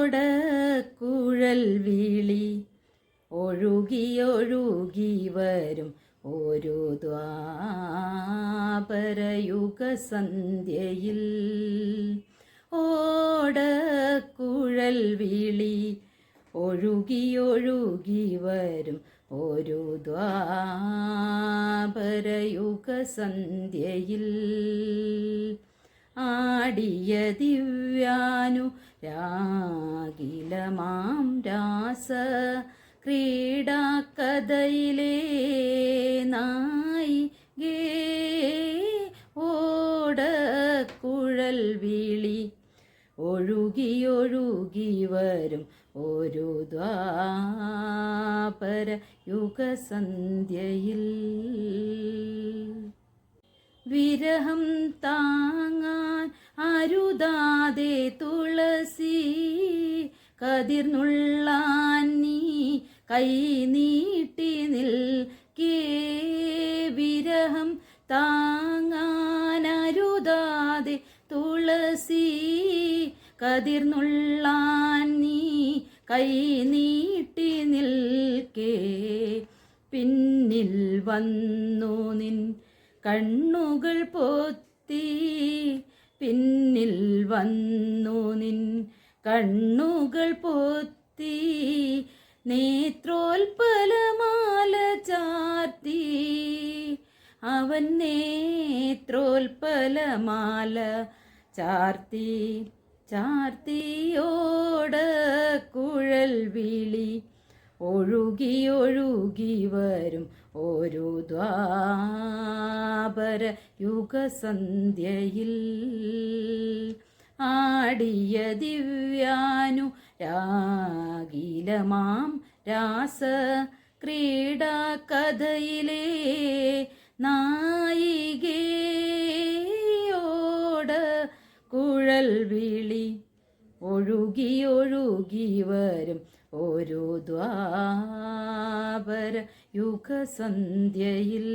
ഓടക്കുഴൽ വിളി. ഒഴുകിയൊഴുകി വരും ഒരു ദ്വാപരയുഗ സന്ധ്യയിൽ. ഓടക്കുഴൽ വിളി ഒഴുകിയൊഴുകി വരും ഒരു ദ്വാപരയുഗ സന്ധ്യയിൽ. ആടിയ ദിവ്യാനു രാഗിലമാം രാസ ക്രീഡാക്കഥയിലേ നായി ഗേ ഓടക്കുഴൽ വിളി. ഒഴുകിയൊഴുകി വരും ഒരു ദ്വാപര യുഗസന്ധ്യയിൽ വിരഹം താങ്ങാൻ തുളസി കതിർന്നുള്ളാൻ നീ കൈ നീട്ടി നിൽക്കേ വിരഹം താങ്ങാനരുതാതെ തുളസി കതിർന്നുള്ളാൻ നീ കൈ നീട്ടി നിൽക്കേ പിന്നിൽ വന്നു നിൻ കണ്ണുകൾ പൊത്തി കണ്ണുകൾ പൊത്തി നേത്രോൽപലമാല ചാർത്തി. അവൻ നേത്രോൽപലമാല ചാർത്തി. ചാർത്തിയോട കുഴൽ വിളി. ഒഴുകി ഒഴുകി വരും ഓരോ ദ്വാപര യുഗസന്ധ്യയിൽ ആടിയ ദിവ്യാനു രാഗിലമാം രാസ ക്രീഡാ കഥയിലേ നായികയോട് കുഴൽ വിളി ഒഴുകി ഒഴുകി വരും ഓരോ ദ്വാപര യുഗസന്ധ്യയിൽ